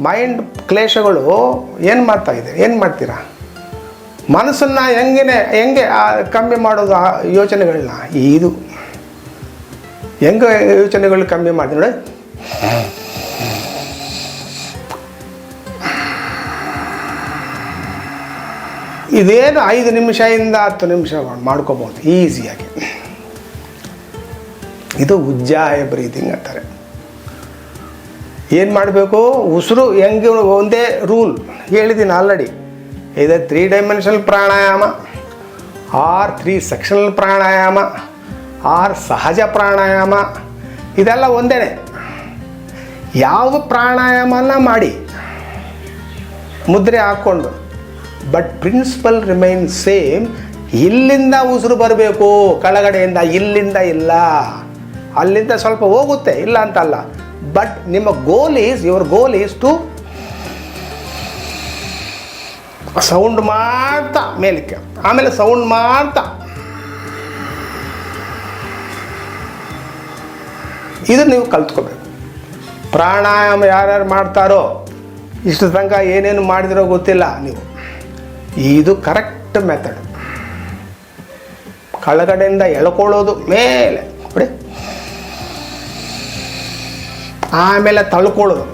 Mind ಕ್ಲೇಶಗಳು ಏನು ಮಾಡ್ತಾ ಇದೆ? ಏನು ಮಾಡ್ತೀರಾ? ಮನಸ್ಸನ್ನು ಹೆಂಗೆ ಹೆಂಗೆ ಕಮ್ಮಿ ಮಾಡೋದು ಆ ಯೋಚನೆಗಳನ್ನ ಇದು. ಹೆಂಗೆ ಯೋಚನೆಗಳು ಕಮ್ಮಿ ಮಾಡ್ತೀನಿ ನೋಡಿ. ಇದೇನು ಐದು ನಿಮಿಷದಿಂದ ಹತ್ತು ನಿಮಿಷ ಮಾಡ್ಕೋಬೋದು ಈಸಿಯಾಗಿ. ಇದು ಉಜ್ಜಾಯ ಬ್ರೀದಿಂಗ್ ಅಂತಾರೆ. ಏನು ಮಾಡಬೇಕು? ಉಸಿರು ಹೆಂಗೆ ಒಂದೇ ರೂಲ್ ಹೇಳಿದ್ದೀನಿ ಆಲ್ರೆಡಿ. ಇದು three dimensional pranayama, or three sectional pranayama, or ಸಹಜ ಪ್ರಾಣಾಯಾಮ, ಇದೆಲ್ಲ ಒಂದೇ ಯಾವ ಪ್ರಾಣಾಯಾಮನ ಮಾಡಿ? ಮುದ್ರೆ ಹಾಕ್ಕೊಂಡು. ಬಟ್ ಪ್ರಿನ್ಸಿಪಲ್ ರಿಮೈನ್ ಸೇಮ್ ಇಲ್ಲಿಂದ ಉಸಿರು ಬರಬೇಕು, ಕೆಳಗಡೆಯಿಂದ ಇಲ್ಲಿಂದ ಇಲ್ಲ. ಅಲ್ಲಿಂದ ಸ್ವಲ್ಪ ಹೋಗುತ್ತೆ, ಇಲ್ಲ ಅಂತಲ್ಲ. ಬಟ್ ನಿಮ್ಮ goal is your goal is to sound ಮಾಡ್ತಾ, ಮೇಲಕ್ಕೆ. ಆಮೇಲೆ ಸೌಂಡ್ ಮಾಡ್ತಾ. ಇದು ನೀವು ಕಲ್ತ್ಕೋಬೇಕು. ಪ್ರಾಣಾಯಾಮ ಯಾರ್ಯಾರು ಮಾಡ್ತಾರೋ, ಇಷ್ಟು ತನಕ ಏನೇನು ಮಾಡಿದಿರೋ ಗೊತ್ತಿಲ್ಲ ನೀವು. ಇದು ಕರೆಕ್ಟ್ ಮೆಥಡ್ ಕಳಗಡೆಯಿಂದ ಎಳ್ಕೊಳ್ಳೋದು ಮೇಲೆ. ನೋಡಿ. ಆಮೇಲೆ ತಳ್ಕೊಳ್ಳೋದು.